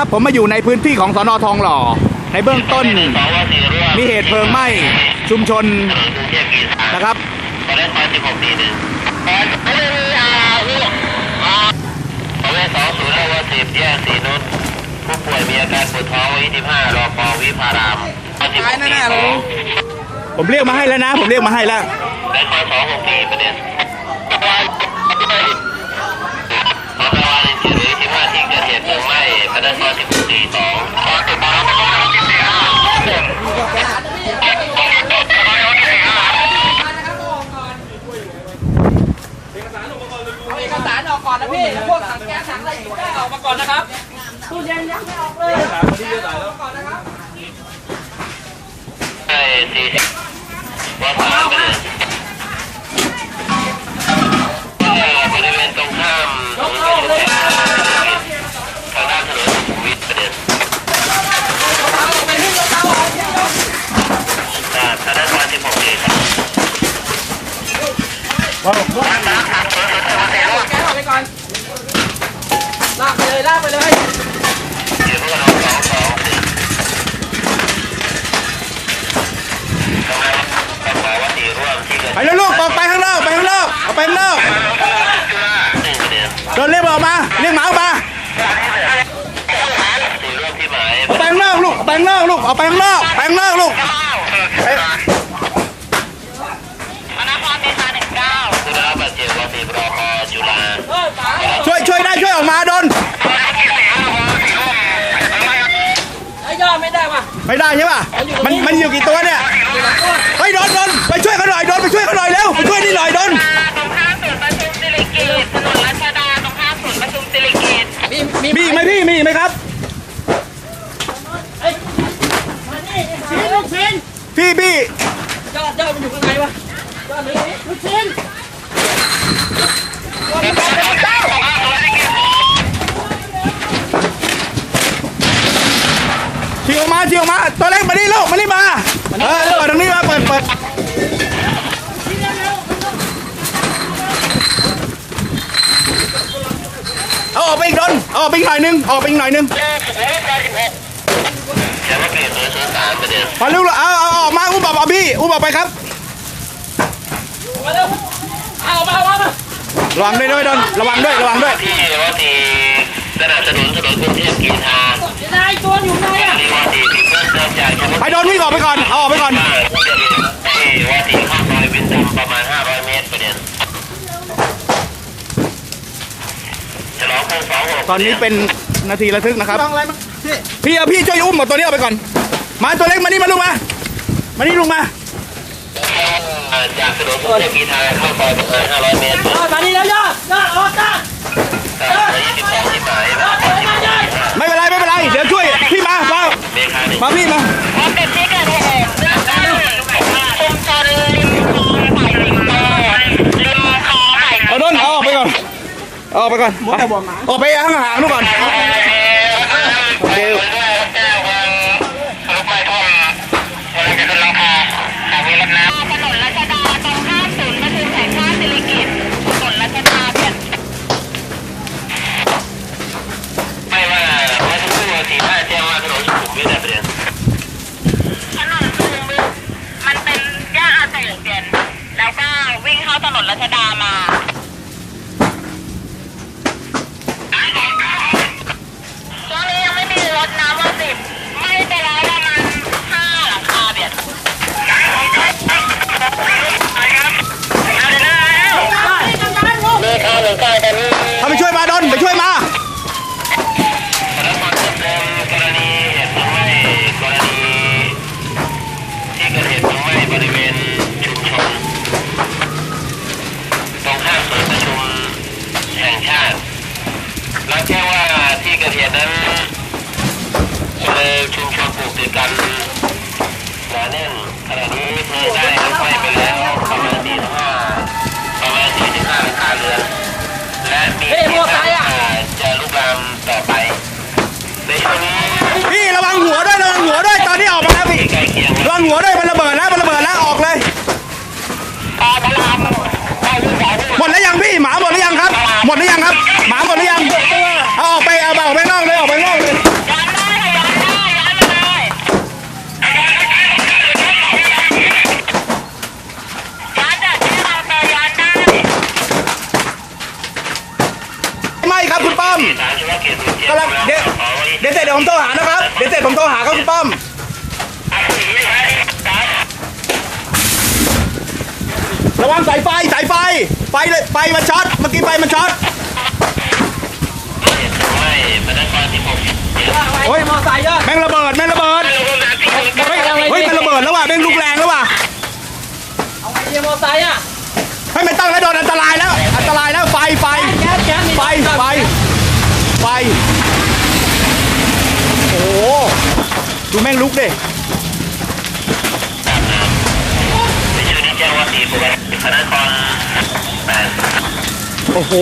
ครับ ผมมาอยู่ในพื้นที่ของสอนอทองหล่อ ในเบื้องต้น มีเหตุเพลิงไหม้ชุมชนนะครับตอนแรกตอนสิบหกตีหนึ่งไม่ได้มีอาวุธตอนแรวว่าสิบแยกสีนุชผู้ป่วยมีอาการปวดท้องวันที่สิบห้ารอปอวิพารามตอนสิบหกตีสองผมเรียกมาให้แล้วนะ ผมเรียกมาให้แล้วและคอยสองหกตีประเด็นตอนกลางวันสี่หรือสิบห้าที่ เกิดเหตุเพลิงไหม้ประเด็นตอนสิบหกตีสองตอนติดมาแล้วก็ตอนสิบสี่ห้าเอกสารออกก่อนนะพี่แล้วพวกถังแก๊สถังอะไรอยู่ได้ออกมาก่อนนะครับตู้เย็นยังไม่ออกเลยออกก่อนนะครับใช่สี่บว่าสามปเด็นบริเวณตรงข้าม แกออกไปก่อนลากไปเลยลากไปเลยเดี๋ยวพวกเราสองสองสี่ทำไมต้องบอกว่าสี่ร่วมที่เกิดไปแล้วลูกออกไปข้างนอกไปข้างนอกเอาไปข้างนอกโดนเรียกออกมาเรียกหมาออกมาสี่ร่วมที่หมายเอาไปข้างนอกลูกเอาไปข้างนอกลูกเอาไปข้างนอกไปข้างนอก ลูกไปผู้ได้รับบาดเจ็บว่าสิบรอคอจุฬาเออป๋าช่วยช่วยได้ช่วยออกมาโดนไอ้ยอดไม่ได้ว่ะไม่ได้ใช่ป่ะมันมันอยู่กี่ตัวเนี่ยเฮ้ยโดนโดนไปช่วยเขาหน่อยโดนไปช่วยเขาหน่อยเร็วไปช่วยนี่หน่อยโดนตรงข้ามศูนย์ประชุมสิริกิติ์ถนนรัชดาตรงข้ามศูนย์ประชุมสิริกิติ์มีมีมีอีกไหมพี่มีอีกไหมครับชิ้นลูกชิ้นพี่พี่ยอดยอดมันอยู่ข้างในวะยอดหรือลูกชิ้น ชิวออกมาชิวออกมา ตัวเล็กมานี่ลูกมานี่มา เออเปิดตรงนี้มา เปิดเปิดเอาออกไปอีกโดนเอาออกไปอีกหน่อยนึงเอาออกไปอีกหน่อยนึงแค่ว่าเปลี่ยนศูนย์ศูนย์สามประเด็นมาลูกเอาเอาเอาออกมาอุ้มบอกเอาพี่อุ้มบอกไปครับ มาเร็วเอามาเอามา ระวังด้วยด้วยโดนระวังด้วยระวังด้วยที่ว่าสี่สนับสนุนถนนกรุงเทพกีฬาเดี๋ยวนายตัวอยู่ไหนอะที่ว่าสี่ที่เพิ่มเติมจากจังหวัดไปโดนวิ่งออกไปก่อนเอาออกไปก่อนที่ว่าสี่เข้าซอยวินดำประมาณ 500 เมตรประเด็นฉลองพงสองหกตอนนี้เป็นนาทีระทึกนะครับพี่เอาพี่ช่วยอุ้มหมดตัวนี้ออกไปก่อน มาตัวเล็กมานี่มาลูกมา มานี่ลุงมา จากถนนกรุงเทพกีฬาเข้าซอยประมาณ500 เมตรยอดมานี่แล้วยอดยอดออกจ้าจาก22ที่หมายยอดถอยมายอดไม่เป็นไรไม่เป็นไร เดี๋ยวช่วย พี่มามาเมคาหนึ่งมาพี่มาพบเป็นที่เกิดเหตุเรื่องการชุมชนริมคลองไผ่ริมโตริมคลองไผ่เอาโดนเอาออกไปก่อน เอาออกไปก่อนไปออกไปห่างๆนู่นก่อน เหัวด้วยมันระเบิดแล้วมันระเบิดแล้วออกเลยหมดแล้วยังพี่หมาหมดแล้วยังครับ หมดแล้วยังครับ หมาหมดแล้วยังเอาออกไปเอาออกไปนอกเลยออกไปนอกเลยไม่ครับคุณป้อมกำลังเดี๋ยวเดี๋ยวเสร็จเดี๋ยวผมโทรหานะครับเดี๋ยวเสร็จผมโทรหาครับคุณป้อม ระวังสายไฟสายไฟ ไฟเลยไฟมันช็อตเมื่อกี้ไฟมันช็อตไม่พนักงานที่ผมโอ้ยมอไซค์ยอดแม่งระเบิดแม่งระเบิดเฮ้ยเอาไงเฮ้ยดีมันระเบิดแล้วว่ะแม่งลุกแรงแล้วว่ะเอาไงดีมอไซค์อะให้มันตั้งแล้วโดนอันตรายแล้วอันตรายแล้วไฟไฟแก๊สแก๊สนี่ไฟไฟไฟโอ้โหดูแม่งลุกดิ โอ้โห